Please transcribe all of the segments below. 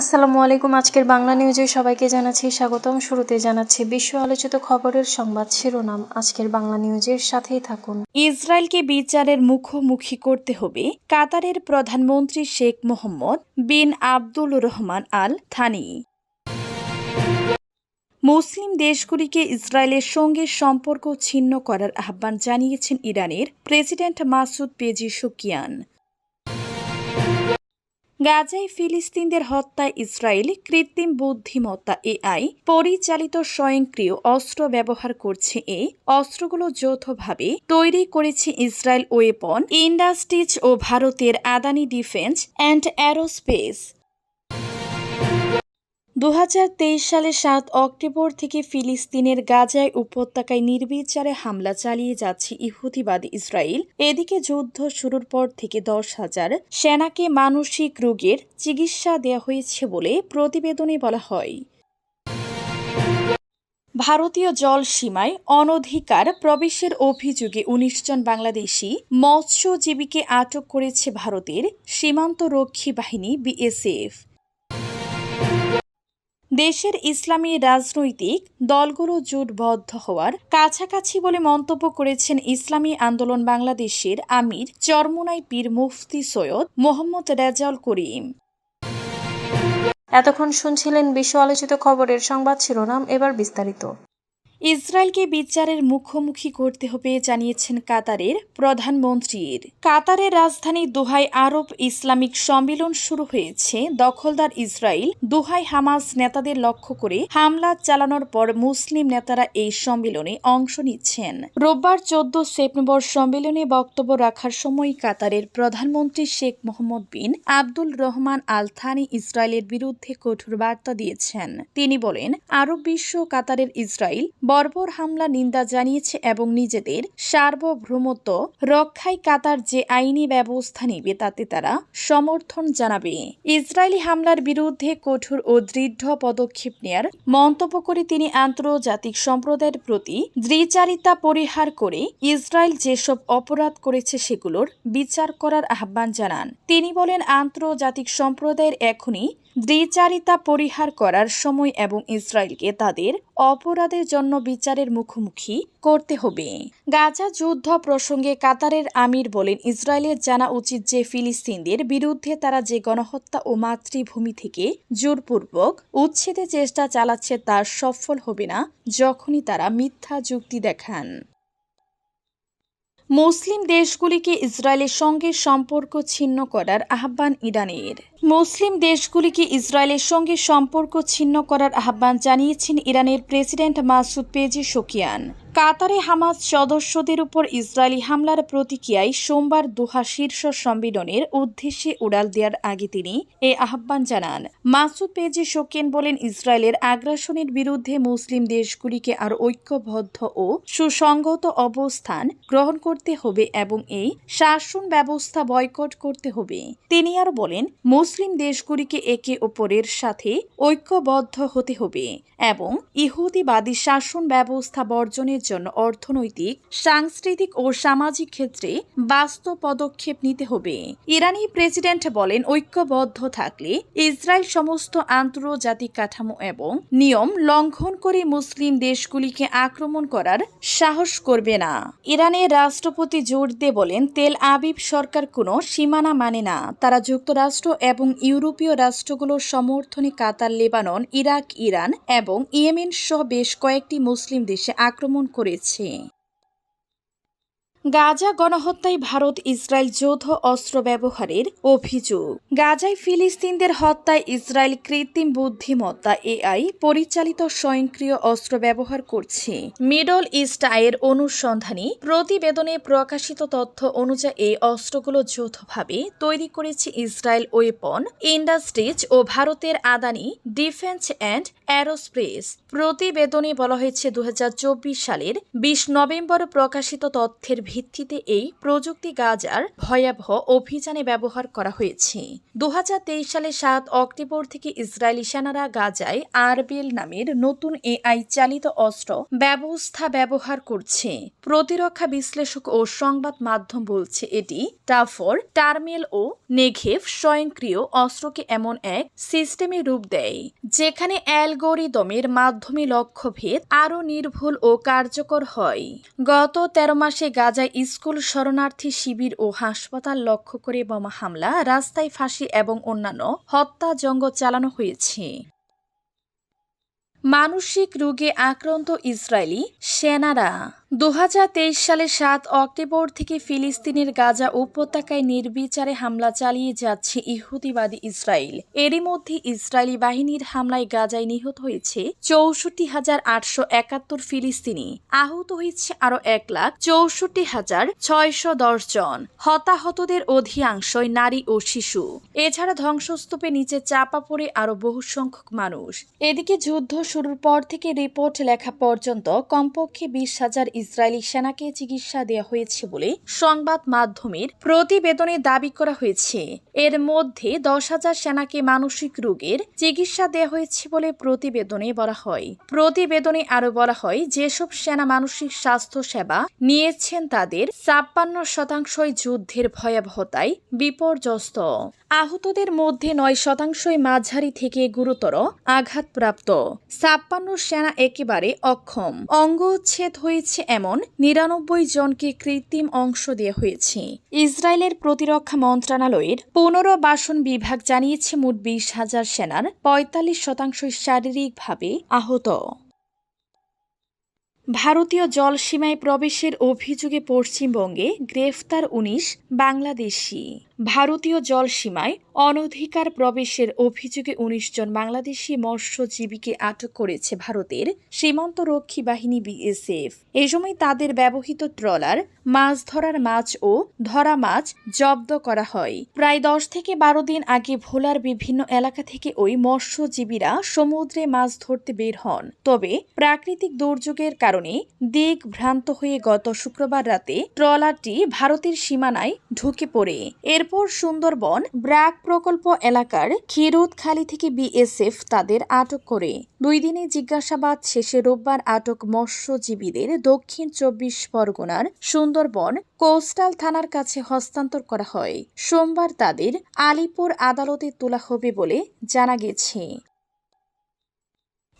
আসসালামু আলাইকুম, আজকের বাংলা নিউজে সবাইকে জানাচ্ছি স্বাগতম। শুরুতে জানাচ্ছি বিশ্ব আলোচিত খবরের সংবাদ শিরোনাম। আজকের বাংলা নিউজের সাথেই থাকুন। ইসরায়েলকে বিচারের মুখোমুখি করতে হবে কাতারের প্রধানমন্ত্রী Sheikh Mohammed bin Abdul Rahman Al Thani. মুসলিম দেশগুলিকে ইসরায়েলের সঙ্গে সম্পর্ক ছিন্ন করার আহ্বান জানিয়েছেন ইরানের প্রেসিডেন্ট মাসুদ পেজিশুকিয়ান। গাজায় ফিলিস্তিনদের হত্যায় ইসরায়েল কৃত্রিম বুদ্ধিমত্তা এআই পরিচালিত স্বয়ংক্রিয় অস্ত্র ব্যবহার করছে এই অস্ত্রগুলো যৌথভাবে তৈরি করেছে ইসরায়েল ওয়েপন, ইন্ডাস্ট্রিজ ও ভারতের আদানি ডিফেন্স অ্যান্ড অ্যারোস্পেস। দু সালের সাত অক্টোবর থেকে ফিলিস্তিনের গাজায় উপত্যকায় নির্বিচারে হামলা চালিয়ে যাচ্ছে ইহুদিবাদী ইসরায়েল এদিকে যুদ্ধ শুরুর পর থেকে দশ হাজার সেনাকে মানসিক রোগের চিকিৎসা দেওয়া হয়েছে বলে প্রতিবেদনে বলা হয়। ভারতীয় জল সীমায় অনধিকার প্রবেশের অভিযোগে উনিশ জন বাংলাদেশি মৎস্যজীবীকে আটক করেছে ভারতের সীমান্ত রক্ষী বাহিনী বিএসএফ। দেশের ইসলামী রাজনৈতিক দলগুলো জোটবদ্ধ হওয়ার কাছাকাছি বলে মন্তব্য করেছেন ইসলামী আন্দোলন বাংলাদেশের আমির চরমোনাই পীর মুফতি সৈয়দ মোহাম্মদ রেজাউল করিম। এতক্ষণ শুনছিলেন বিশ্ব আলোচিত খবরের সংবাদ শিরোনাম, এবার বিস্তারিত। ইসরায়েলকে বিচারের মুখোমুখি করতে হবে জানিয়েছেন কাতারের প্রধানমন্ত্রীর। কাতারের রাজধানী দুহাই আরব ইসলামিক সম্মেলন শুরু হয়েছে। দখলদার ইসরায়েল দুহাই হামাস নেতাদের লক্ষ্য করে হামলা চালানোর পর মুসলিম নেতারা এই সম্মেলনে অংশ নিচ্ছেন। রোববার চোদ্দ সেপ্টেম্বর সম্মেলনে বক্তব্য রাখার সময় কাতারের প্রধানমন্ত্রী Sheikh Mohammed bin Abdul Rahman Al Thani ইসরায়েলের বিরুদ্ধে কঠোর বার্তা দিয়েছেন। তিনি বলেন, আরব বিশ্ব কাতারের ইসরায়েল বর্বর হামলা নিন্দা জানিয়েছে এবং নিজেদের সার্বভৌমত্ব রক্ষায় কাতার যে আইনি ব্যবস্থা নেবে তাতে তারা সমর্থন জানাবে। ইসরায়েলি হামলার বিরুদ্ধে কঠোর ও দৃঢ় পদক্ষেপ নেয়ার মন্তব্য করে তিনি আন্তর্জাতিক সম্প্রদায়ের প্রতি দ্বিচারিতা পরিহার করে ইসরায়েল যেসব অপরাধ করেছে সেগুলোর বিচার করার আহ্বান জানান। তিনি বলেন, আন্তর্জাতিক সম্প্রদায়ের এখনই দ্বিচারিতা পরিহার করার সময় এবং ইসরায়েলকে তাদের অপরাধের জন্য বিচারের মুখোমুখি করতে হবে। গাজা যুদ্ধ প্রসঙ্গে কাতারের আমির বলেন, ইসরায়েলের জানা উচিত যে ফিলিস্তিনদের বিরুদ্ধে তারা যে গণহত্যা ও মাতৃভূমি থেকে জোরপূর্বক উচ্ছেদের চেষ্টা চালাচ্ছে তা সফল হবে না যখনই তারা মিথ্যা যুক্তি দেখান। মুসলিম দেশগুলিকে ইসরায়েলের সঙ্গে সম্পর্ক ছিন্ন করার আহ্বান ইরানের। মুসলিম দেশগুলিকে ইসরায়েলের সঙ্গে সম্পর্ক ছিন্ন করার আহ্বান জানিয়েছেন ইরানের প্রেসিডেন্ট মাসুদ পেজি শোকিয়ান। কাতারে হামাস সদস্যদের উপর ইসরায়েলি হামলার প্রতিক্রিয়ায় সোমবার দোহা শীর্ষ সম্মেলনের উদ্দেশ্যে উড়াল দেওয়ার আগে তিনি এ আহ্বান জানান। মাসুদ পেজি শোকেন বলেন, ইসরায়েলের আগ্রাসনের বিরুদ্ধে মুসলিম দেশগুলিকে আর ঐক্যবদ্ধ ও সুসংগত অবস্থান গ্রহণ করতে হবে এবং এই শাসন ব্যবস্থা বয়কট করতে হবে। তিনি আর বলেন, মুসলিম দেশগুলিকে একে অপরের সাথে ঐক্যবদ্ধ হতে হবে এবং ইহুদিবাদী শাসন ব্যবস্থা বর্জনের জন্য অর্থনৈতিক, সাংস্কৃতিক ও সামাজিক ক্ষেত্রে বাস্তব পদক্ষেপ নিতে হবে। ইরানি প্রেসিডেন্ট বলেন, ঐক্যবদ্ধ থাকলে ইসরায়েল সমস্ত আন্তর্জাতিক কাঠামো এবং নিয়ম লঙ্ঘন করে মুসলিম দেশগুলিকে আক্রমণ করার সাহস করবে না। ইরানের রাষ্ট্রপতি জোর দিয়ে বলেন, তেল আবিব সরকার কোনো সীমানা মানে না। তারা যুক্তরাষ্ট্র এবং ইউরোপীয় রাষ্ট্রগুলোর সমর্থনে কাতার, লেবানন, ইরাক, ইরান এবং ইয়েমেন সহ বেশ কয়েকটি মুসলিম দেশে আক্রমণ করেছে। গাজা গণহত্যায় ভারত ইসরায়েল যৌথ অস্ত্র ব্যবহারের অভিযোগ। গাজায় ফিলিস্তিনদের হত্যায় ইসরায়েল কৃত্রিম বুদ্ধিমত্তা এআই পরিচালিত স্বয়ংক্রিয় অস্ত্র ব্যবহার করছে। মিডল ইস্ট আয়ের অনুসন্ধানী প্রতিবেদনে প্রকাশিত তথ্য অনুযায়ী এই অস্ত্রগুলো যৌথভাবে তৈরি করেছে ইসরায়েল ওয়েপন, ইন্ডাস্ট্রিজ ও ভারতের আদানি ডিফেন্স অ্যান্ড অ্যারোস্পেস। প্রতিবেদনে বলা হয়েছে দু হাজার চব্বিশ সালের বিশ নভেম্বর প্রকাশিত তথ্যের ভিত্তিতে এই প্রযুক্তি গাজার ভয়াবহ অভিযানে ব্যবহার করা হয়েছে। দু সালে সাত অক্টোবর থেকে ইসরায়েলি সেনারা গাজায় আরবিএল নামের নতুন এআই চালিত অস্ত্র ব্যবস্থা ব্যবহার করছে। প্রতিরক্ষা বিশ্লেষক ও সংবাদ মাধ্যম বলছে এটি টাফর, টার্মেল ও নেঘেভ স্বয়ংক্রিয় অস্ত্রকে এমন এক সিস্টেমে রূপ দেয়, যেখানে অ্যালগোরিদমের মাধ্যমে লক্ষ্যভেদ আরও নির্ভুল ও কার্যকর হয়। গত তেরো মাসে গাজায় স্কুল শরণার্থী শিবির ও হাসপাতাল লক্ষ্য করে বোমা হামলা, রাস্তায় ফাঁসি এবং অন্যান্য হত্যা হত্যাযজ্ঞ চালানো হয়েছে। মানসিক রোগে আক্রান্ত ইসরায়েলি সেনারা দু হাজার তেইশ সালে সাত অক্টোবর থেকে ফিলিস্তিনের গাজা উপত্যকায় নির্বিচারে হামলা চালিয়ে যাচ্ছে ইহুদিবাদী ইসরায়েল। এরই মধ্যে ইসরায়েলি বাহিনীর হামলায় গাজায় নিহত হয়েছে চৌষট্টি হাজার আটশো একাত্তর ফিলিস্তিনি। আহত হয়েছে আরও এক লাখ চৌষট্টি হাজার ছয়শো দশ জন। হতাহতদের অধিকাংশই নারী ও শিশু। এছাড়া ধ্বংসস্তূপে নিচে চাপা পড়ে আরও বহু সংখ্যক মানুষ। এদিকে যুদ্ধ শুরুর পর থেকে রিপোর্ট লেখা পর্যন্ত কমপক্ষে বিশ হাজার ইসরায়েলি সেনাকে চিকিৎসা দেওয়া হয়েছে বলে সংবাদ মাধ্যমের প্রতিবেদনে দাবি করা হয়েছে। এর মধ্যে দশ হাজার সেনাকে মানসিক রোগের চিকিৎসা দেওয়া হয়েছে বলে প্রতিবেদনে বলা হয়। প্রতিবেদনে আরও বলা হয়, যেসব সেনা মানসিক স্বাস্থ্য সেবা নিয়েছেন তাদের ছাপ্পান্ন শতাংশই যুদ্ধের ভয়াবহতায় বিপর্যস্ত। আহতদের মধ্যে নয় শতাংশই মাঝারি থেকে গুরুতর আঘাতপ্রাপ্ত। ছাপ্পান্ন সেনা একেবারে অক্ষম। অঙ্গচ্ছেদ হয়েছে এমন নিরানব্বই জনকে কৃত্রিম অংশ দেওয়া হয়েছে। ইসরায়েলের প্রতিরক্ষা মন্ত্রণালয়ের পুনর্বাসন বিভাগ জানিয়েছে মোট বিশ হাজার সেনার পঁয়তাল্লিশ শতাংশই শারীরিকভাবে আহত। ভারতীয় জলসীমায় প্রবেশের অভিযোগে পশ্চিমবঙ্গে গ্রেফতার উনিশ বাংলাদেশি। ভারতীয় জলসীমায় অনধিকার প্রবেশের অভিযোগে উনিশ জন বাংলাদেশি মৎস্যজীবীকে আটক করেছে ভারতের সীমান্ত রক্ষী বাহিনী বিএসএফ। এ সময় তাদের ব্যবহৃত ট্রলার, মাছ ধরার মাছ ও ধরা মাছ জব্দ করা হয়। প্রায় দশ থেকে বারো দিন আগে ভোলার বিভিন্ন এলাকা থেকে ওই মৎস্যজীবীরা সমুদ্রে মাছ ধরতে বের হন। তবে প্রাকৃতিক দুর্যোগের কারণে দিক ভ্রান্ত হয়ে গত শুক্রবার রাতে ট্রলারটি ভারতের সীমানায় ঢুকে পড়ে। এরপর সুন্দরবন ব্র্যাক প্রকল্প এলাকার খিরুতখালী থেকে বিএসএফ তাদের আটক করে। দুই দিনে জিজ্ঞাসাবাদ শেষে রোববার আটক মৎস্যজীবীদের দক্ষিণ চব্বিশ পরগনার সুন্দরবন কোস্টাল থানার কাছে হস্তান্তর করা হয়। সোমবার তাদের আলিপুর আদালতে তোলা হবে বলে জানা গেছে।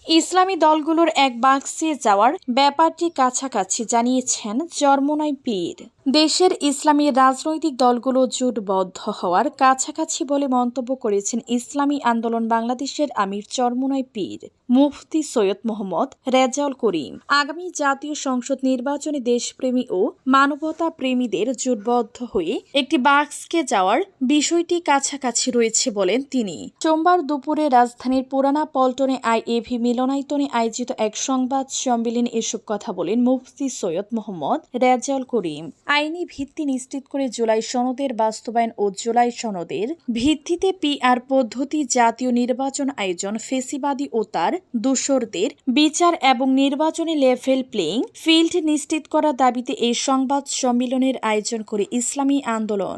ইসলামী দলগুলোর এক বাক্সে যাওয়ার ব্যাপারটি কাছাকাছি জানিয়েছেন চরমোনাই পীর। দেশের ইসলামী রাজনৈতিক দলগুলো জোটবদ্ধ হওয়ার কাছাকাছি বলে মন্তব্য করেছেন ইসলামী আন্দোলন বাংলাদেশের আমির চরমোনাই পীর, মুফতি সৈয়দ মোহাম্মদ রেজাউল করিম। আগামী জাতীয় সংসদ নির্বাচনে দেশপ্রেমী ও মানবতা প্রেমীদের জোটবদ্ধ হয়ে একটি বাক্সকে যাওয়ার বিষয়টি কাছাকাছি রয়েছে বলেন তিনি। সোমবার দুপুরে রাজধানীর পুরানা পল্টনে আই আইএভি মিলনায়তনে আয়োজিত এক সংবাদ সম্মেলনে এসব কথা বলেন মুফতি সৈয়দ মোহাম্মদ রেজাউল করিম। আইনি ভিত্তি নিশ্চিত করে জুলাই সনদের বাস্তবায়ন ও জুলাই সনদের ভিত্তিতে পিআর পদ্ধতি, জাতীয় নির্বাচন আয়োজন, ফেসিবাদী ও তার দূষরদের বিচার এবং নির্বাচনে লেভেল প্লেইং ফিল্ড নিশ্চিত করার দাবিতে এই সংবাদ সম্মেলনের আয়োজন করে ইসলামী আন্দোলন।